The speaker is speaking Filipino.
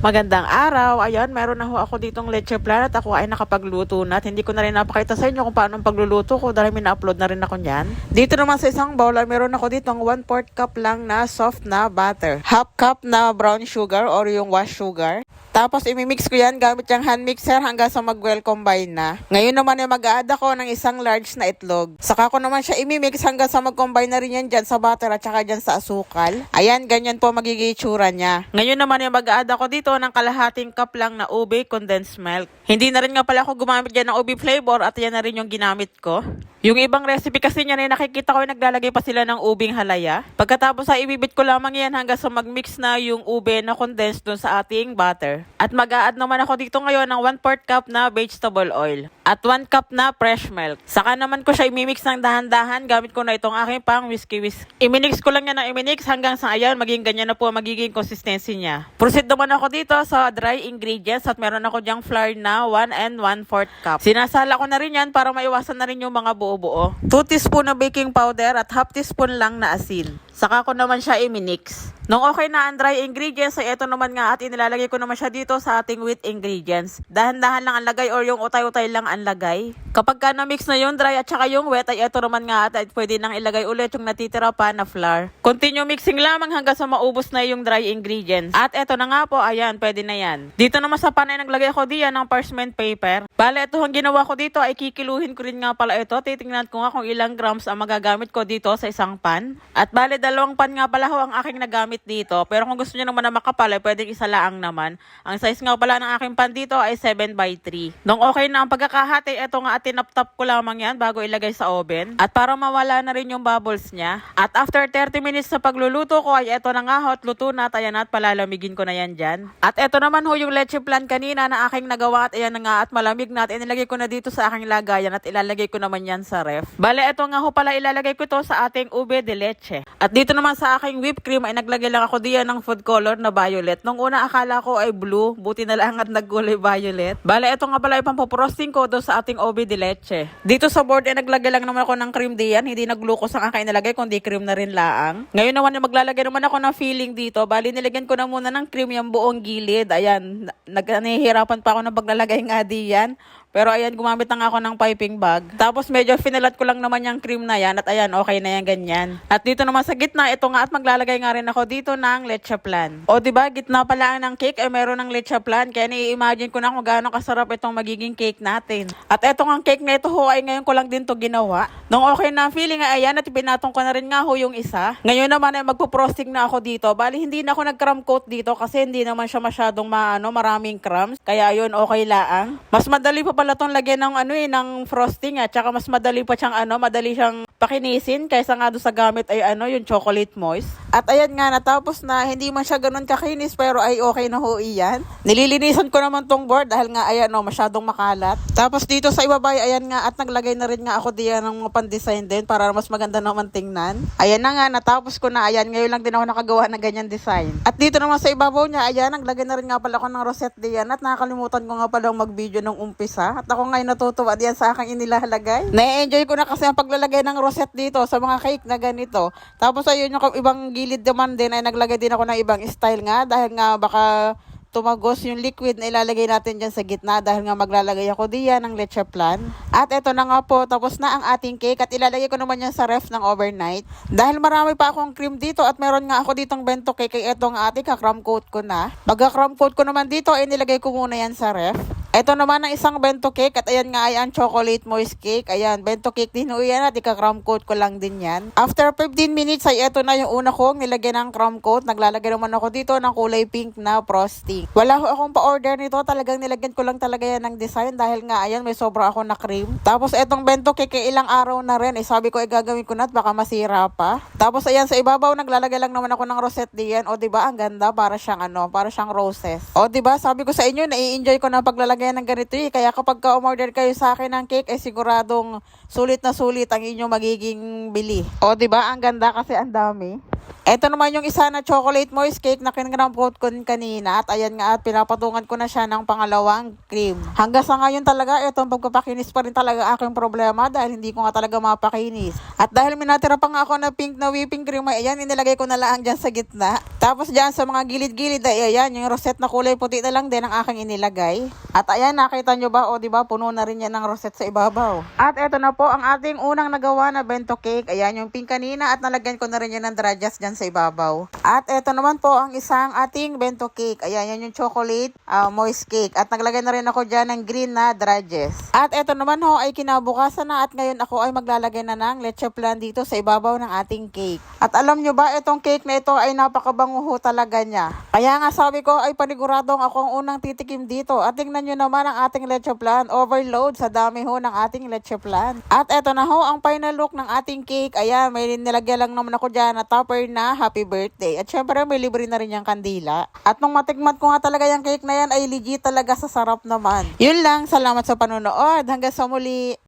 Magandang araw. Ayan, meron na ho ako ditong leche plan at ako ay nakapagluto na. At hindi ko na rin napakita sa inyo kung paano ang pagluluto ko dahil may na-upload na rin ako niyan. Dito naman sa isang bowl ay meron ako ditong 1 4 cup lang na soft na butter. Half cup na brown sugar or yung wash sugar. Tapos imimix ko yan gamit yung hand mixer hanggang sa mag-well combine na. Ngayon naman ay mag-add ako ng isang large na itlog. Saka ko naman siya imimix hanggang sa mag-combine na rin yan dyan sa butter at saka dyan sa asukal. Ayan, ganyan po magiging itsura niya. Ngayon naman ay mag-add ako dito ng kalahating cup lang na ube condensed milk. Hindi na rin nga pala ako gumamit dyan ng ube flavor at yan na rin yung ginamit ko. Yung ibang recipe kasi niya na nakikita ko ay naglalagay pa sila ng ubing halaya. Pagkatapos ay ibibit ko lamang yan hanggang sa mag-mix na yung ube na condensed dun sa ating butter. At mag-a-add naman ako dito ngayon ng 1 4 cup na vegetable oil. At 1 cup na fresh milk. Saka naman ko siya imimix ng dahan-dahan gamit ko na itong aking pang whiskey whisk. Iminix ko lang yan ng iminix hanggang sa ayan maging ganyan na po magiging consistency niya. Proceed naman ako dito sa dry ingredients at meron ako diyang flour na 1 and 1 4 cup. Sinasala ko na rin yan para maiwasan na rin yung mga buo-buo. 2 teaspoon na baking powder at half teaspoon lang na asin. Saka ko naman siya i-mix. Nung okay na ang dry ingredients, ay ito naman nga at inilalagay ko naman siya dito sa ating wheat ingredients. Dahan-dahan lang ang lagay or yung utay-utay lang ang lagay. Kapag ka na-mix na yung dry at saka yung wet, ay ito naman nga at ay pwede nang ilagay ulit yung natitira pa na flour. Continue mixing lamang hanggang sa maubos na yung dry ingredients. At ito na nga po, ayan, pwede na yan. Dito naman sa panay naglagay ako diyan ng parchment paper. Bale, ito ang ginawa ko dito ay kikiluhin ko rin nga pala ito. Titingnan ko nga kung ilang grams ang magagamit ko dito sa isang pan. At bale, dalawang pan nga pala ho ang aking nagamit dito. Pero kung gusto niyo naman na makapal, ay pwedeng isa laang naman. Ang size nga pala ng aking pan dito ay 7 by 3. Nung okay na ang pagkakahati, ito nga at tinap-tap ko lamang yan bago ilagay sa oven. At para mawala na rin yung bubbles niya. At after 30 minutes sa pagluluto ko, ay ito na nga ho at luto na at ayan at palalamigin ko na yan dyan. At ito naman ho yung leche plan kanina na aking nagawa at ayan na nga at malamig na at inilagay ko na dito sa aking lagayan at ilalagay ko naman yan sa ref. Bale, ito nga ho pala ilalagay ko to sa ating ube de leche. At dito naman sa aking whipped cream ay naglagay lang ako diyan ng food color na violet. Nung una akala ko ay blue, buti na lang at nagkulay violet. Bale, ito nga pala ay pampoprosting ko do sa ating ube de leche. Dito sa board ay naglagay lang naman ako ng cream diyan, hindi nag-glucose ang aking nilagay kundi cream na rin laang. Ngayon naman ay maglalagay naman ako ng filling dito. Bali, nilagyan ko na muna ng cream yung buong gilid. Ayan, nag pa ako ng paglalagay nga diyan. Pero ayan, gumamit na ako ng piping bag. Tapos medyo finalat ko lang naman yung cream na yan. At ayan, okay na yan ganyan. At dito naman sa gitna, ito nga at maglalagay nga rin ako dito ng leche plan. O ba gitna pala ng cake, eh meron ng leche plan. Kaya ni-imagine ko na kung gaano kasarap itong magiging cake natin. At eto nga cake na ito ho, ay ngayon ko lang din to ginawa. Nung okay na feeling, ay ayan, at pinatong ko na rin nga ho yung isa. Ngayon naman ay magpo-frosting na ako dito. Bali, hindi na ako nag-crumb coat dito kasi hindi naman siya masyadong maano, maraming crumbs. Kaya yun, okay laang. Mas madali pa pala tong lagyan ng ano eh, ng frosting at saka mas madali pa siyang ano, madali siyang pakinisin kaysa nga doon sa gamit ay ano, yung chocolate moist. At ayan nga, natapos na, hindi man siya ganun kakinis pero ay okay na ho iyan. Nililinisan ko naman tong board dahil nga ayan no, masyadong makalat. Tapos dito sa ibabay, ayan nga at naglagay na rin nga ako diyan ng mga pan-design din para mas maganda naman tingnan. Ayan na nga, natapos ko na, ayan, ngayon lang din ako nakagawa ng ganyan design. At dito naman sa ibabaw niya, ayan, naglagay na rin nga pala ako ng rosette diyan at nakakalimutan ko nga pala mag-video ng umpisa. At ako ngayon natutuwa diyan sa aking inilalagay. Na-enjoy ko na kasi ang paglalagay ng rosette dito sa mga cake na ganito. Tapos ayun yung ibang gilid naman din ay naglagay din ako ng ibang style nga dahil nga baka tumagos yung liquid na ilalagay natin dyan sa gitna dahil nga maglalagay ako diyan ng leche plan. At eto na nga po, tapos na ang ating cake at ilalagay ko naman yan sa ref ng overnight. Dahil marami pa akong cream dito at meron nga ako ditong bento cake ay eto nga ating kakram coat ko na. Pagka-cram coat ko naman dito ay nilagay ko muna yan sa ref. Ito naman ang isang bento cake at ayan nga ay ang chocolate moist cake. Ayan, bento cake din ho yan at ika-crumb coat ko lang din yan. After 15 minutes ay ito na yung una kong nilagyan ng crumb coat. Naglalagay naman ako dito ng kulay pink na frosting. Wala ho akong pa-order nito. Talagang nilagyan ko lang talaga yan ng design dahil nga ayan may sobra ako na cream. Tapos etong bento cake ay ilang araw na rin. Eh, sabi ko ay gagawin ko na at baka masira pa. Tapos ayan sa ibabaw naglalagay lang naman ako ng rosette diyan. O di ba ang ganda para siyang ano, para siyang roses. O di ba sabi ko sa inyo nai-enjoy ko na paglalagay ng ganito eh. Kaya kapag ka-umorder kayo sa akin ng cake, ay siguradong sulit na sulit ang inyong magiging bili. O, di ba Ang ganda kasi ang dami. Ito naman yung isa na chocolate moist cake na kinrampot ko kanina. At ayan nga, at pinapatungan ko na siya ng pangalawang cream. Hanggang sa ngayon talaga, itong pagpapakinis pa rin talaga aking problema dahil hindi ko nga talaga mapakinis. At dahil minatira pa nga ako na pink na whipping cream, ay ayan, inilagay ko na lang dyan sa gitna. Tapos dyan sa mga gilid-gilid, ay ayan, yung rosette na kulay puti na lang din ang aking inilagay. At ayan, nakita nyo ba, o di ba puno na rin yan ng rosette sa ibabaw. At eto na po ang ating unang nagawa na bento cake. Ayan yung pink kanina at nalagyan ko na rin yan ng drajas dyan sa ibabaw. At eto naman po ang isang ating bento cake. Ayan, yan yung chocolate ah, moist cake. At naglagay na rin ako dyan ng green na drajas. At eto naman ho ay kinabukasan na at ngayon ako ay maglalagay na ng leche flan dito sa ibabaw ng ating cake. At alam nyo ba, itong cake na ito ay napakabango ho talaga niya. Kaya nga sabi ko ay paniguradong ako ang unang titikim dito. At tingnan nyo naman ang ating leche flan. Overload sa dami ho ng ating leche flan. At eto na ho ang final look ng ating cake. Ayan, may nilagyan lang naman ako dyan na topper na happy birthday. At syempre may libre na rin yung kandila. At nung matikmat ko nga talaga yung cake na yan ay legit talaga sa sarap naman. Yun lang, salamat sa panonood. Hanggang sa muli.